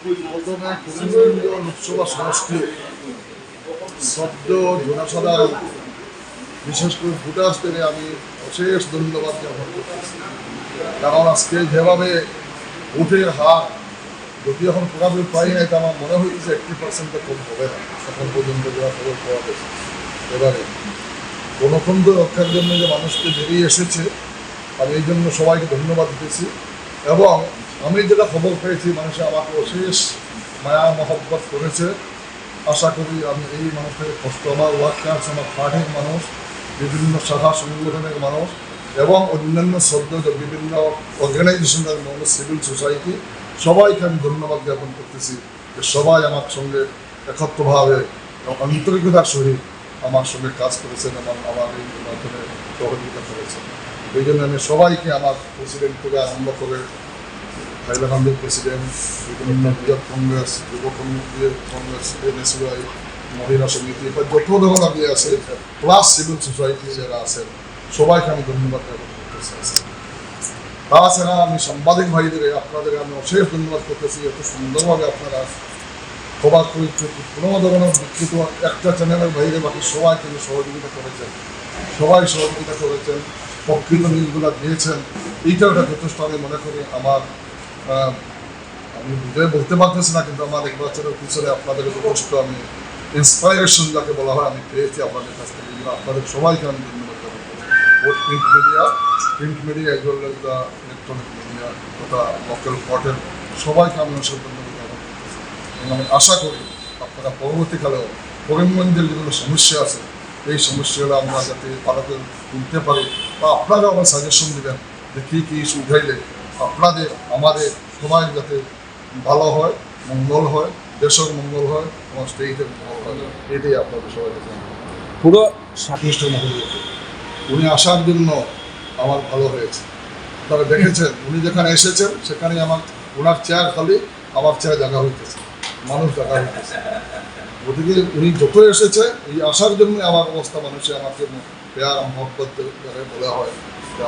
প্রথমে সমষ্টি শব্দ জনসাধারণ বিশেষ করে ভোটার্স থেকে আমি অশেষ ধন্যবাদ জ্ঞাপন করতেছি কারণ আজকে যেভাবে ভোটের হার যদি এখন পুরাপুরি পাই নাই তো আমার মনে হয়েছে এইটটি পার্সেন্টটা কম হবে না এখন পর্যন্ত যারা খবর পাওয়া গেছে এবারে গণতন্ত্র রক্ষার জন্য যে মানুষকে বেরিয়ে এসেছে আমি এই জন্য সবাইকে ধন্যবাদ দিতেছি। এবং আমি যেটা খবর পেয়েছি, মানুষে আমাকে অশেষ মায়া মহব্বত করেছে। আশা করি আমি এই মানুষের কষ্ট, আমার ওয়ার্কার্স আমার পার্টির মানুষ, বিভিন্ন শাখা সংগঠনের মানুষ, এবং অন্যান্য সদ্য বিভিন্ন অর্গানাইজেশনের মানুষ সিভিল সোসাইটি সবাইকে আমি ধন্যবাদ জ্ঞাপন করতেছি যে সবাই আমার সঙ্গে একত্রভাবে আন্তরিকতার সহিত আমার সঙ্গে কাজ করেছেন এবং আমার এই মাধ্যমে সহযোগিতা করেছেন। এই জন্য আমি সবাইকে আমার প্রেসিডেন্ট থেকে আরম্ভ করে হাইলাকান্দির প্রেসিডেন্ট বিভিন্ন বৃহৎ কংগ্রেস যুব কংগ্রেস এনএসওয়াই মহিলা সমিতি যত ধরনের ইয়ে আছে প্লাস সিভিল সোসাইটি যারা আছেন সবাইকে আমি ধন্যবাদ জ্ঞাপন করতেছি তাছাড়া আমি সাংবাদিক ভাইদের আপনাদের আমি অশেষ ধন্যবাদ করতেছি এত সুন্দরভাবে আপনারা খবর করছে কোনো ধরনের বিকৃত একটা চ্যানেলের বাইরে বাকি সবাই কিন্তু সহযোগিতা করেছেন সবাই সহযোগিতা করেছেন প্রকৃত নিউজগুলো দিয়েছেন এইটা যথেষ্ট আমি মনে করি আমার আমি বুঝে বলতে পারতেছি না, কিন্তু আমার এক বছরের পিছনে আপনাদের যথেষ্ট আমি ইন্সপাইরেশন যাকে বলা হয়, আমি পেয়েছি আপনাদের কাছ থেকে। আপনাদের সবাইকে আমি ধন্যবাদ print media print media as well as the electronic media তথা লোকাল পর্টেল সবাইকে আমি অসংখ্য ধন্যবাদ আমি আশা করি আপনারা পরবর্তীকালেও করিমগঞ্জের যেগুলো সমস্যা আছে, এই সমস্যাগুলো আমরা যাতে পাড়াতে তুলতে পারি, বা আপনারা আমার সাজেশন দেবেন যে কী কী ইস্যু উঠাইলে আপনাদের, আমাদের সবাই যাতে ভালো হয়, মঙ্গল হয়, দেশের মঙ্গল হয় এবং স্টেটের মঙ্গল হয় এটাই আপনাদের সবাই পুরো খ্রিস্ট মহোদয়কে উনি আসার জন্য আমার ভালো হয়েছে। তারা দেখেছেন, উনি যেখানে এসেছেন সেখানে আমার, ওনার চেয়ার খালি আমার চেয়ার জায়গা হইতেছে। মানুষ জায়গা হইতেছে। গতিকে উনি যত এসেছে, এই আসার জন্য আমার অবস্থা মানুষে আমাকে পেয়ার, মহব্বত বলা হয়।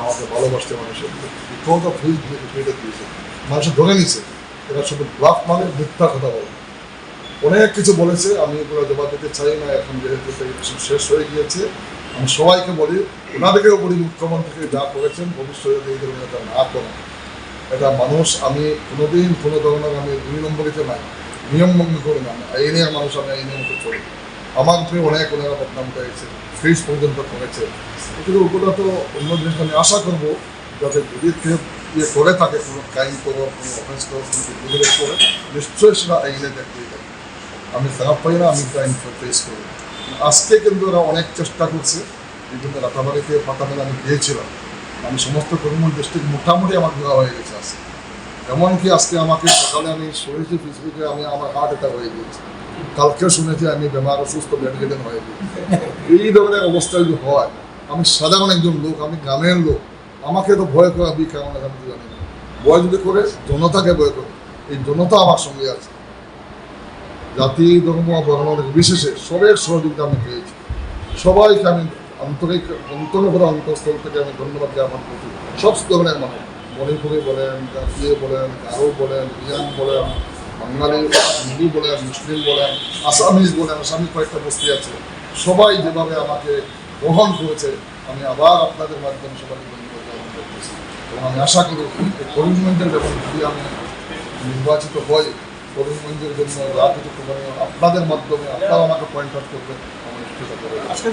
আমাকে ভালোবাসতে মানুষের ফিরে দিয়েছে। মানুষ ধরে নিছে এরা শুধু ব্লাফ মানে মিথ্যা কথা বলে। অনেক কিছু বলেছে, আমি এগুলো জবাব দিতে চাই না। এখন যেহেতু শেষ হয়ে গিয়েছে, আমি সবাইকে বলি ওনাদেরকেও বলি মুখ্যমন্ত্রীকে যা করেছেন, ভবিষ্যতে এই ধরনের এটা না করেন। এটা মানুষ, আমি কোনোদিন কোনো ধরনের আমি দুই নম্বরিতে নাই। নিয়ম ভঙ্গ করি না। আমি আইনের মানুষ, আমি আইনের মতো চলি। আমার উপরে অনেক ওনারা বদনাম করেছে ফ্রিজ পর্যন্ত করেছে। কিন্তু ওগুলো তো অন্য জিনিস আমি আশা করব, যাতে যদি কেউ ইয়ে করে থাকে, কোনো ক্রাইম করো, কোনো অফেন্স করো, কোনো বিদ্রোহ করে, নিশ্চয়ই সেটা আইনে দেখতেই থাকে আমি খারাপ পাই না, আমি ক্রাইম ফেস করি। আজকে কিন্তু ওরা অনেক চেষ্টা করছে এই জন্য রাতাবাড়িতে পাতামেলে আমি গিয়েছিলাম। আমি সমস্ত করিমগঞ্জ ডিস্ট্রিক্ট মোটামুটি আমার ঘোরা হয়ে গেছে আজকে। এমনকি আজকে আমাকে সকালে আমি শুনেছি ফেসবুকে, আমি আমার হার্ট অ্যাটাক হয়ে গিয়েছে। কালকেও শুনেছি আমি বেমার, অসুস্থ বেডরিডেন হয়ে গিয়েছি। এই ধরনের অবস্থা যদি হয়, আমি সাধারণ একজন লোক, আমি গ্রামের লোক, আমাকে তো ভয় করাবি কেমন আমি জানি ভয় যদি করে, জনতাকে ভয় করে, এই জনতা আমার সঙ্গে আছে। জাতি, ধর্ম, বর্ণ বিশেষে সবের সহযোগিতা আমি পেয়েছি। সবাইকে আমি আন্তরিক অন্তর্ভরা অন্তঃস্থল থেকে আমি ধন্যবাদ জ্ঞাপন করছি সব ধরনের মানুষ। মণিপুরি বলেন, জাতীয় বলেন গারো বলেন রিয়াং বলেন, বাঙালি হিন্দু বলেন, মুসলিম বলেন, আসামিজ বলেন, আসামিজ কয়েকটা বস্তি আছে। সবাই যেভাবে আমাকে গ্রহণ করেছে, আমি আবার আপনাদের মাধ্যমে করতেছি এবং আমি আশা করি এই করিমগঞ্জের ব্যাপারে যদি আমি নির্বাচিত হই করিমগঞ্জের জন্য যা আপনাদের মাধ্যমে আপনারা আমাকে পয়েন্ট আউট করবেন আমি নিশ্চিত করব। আজকে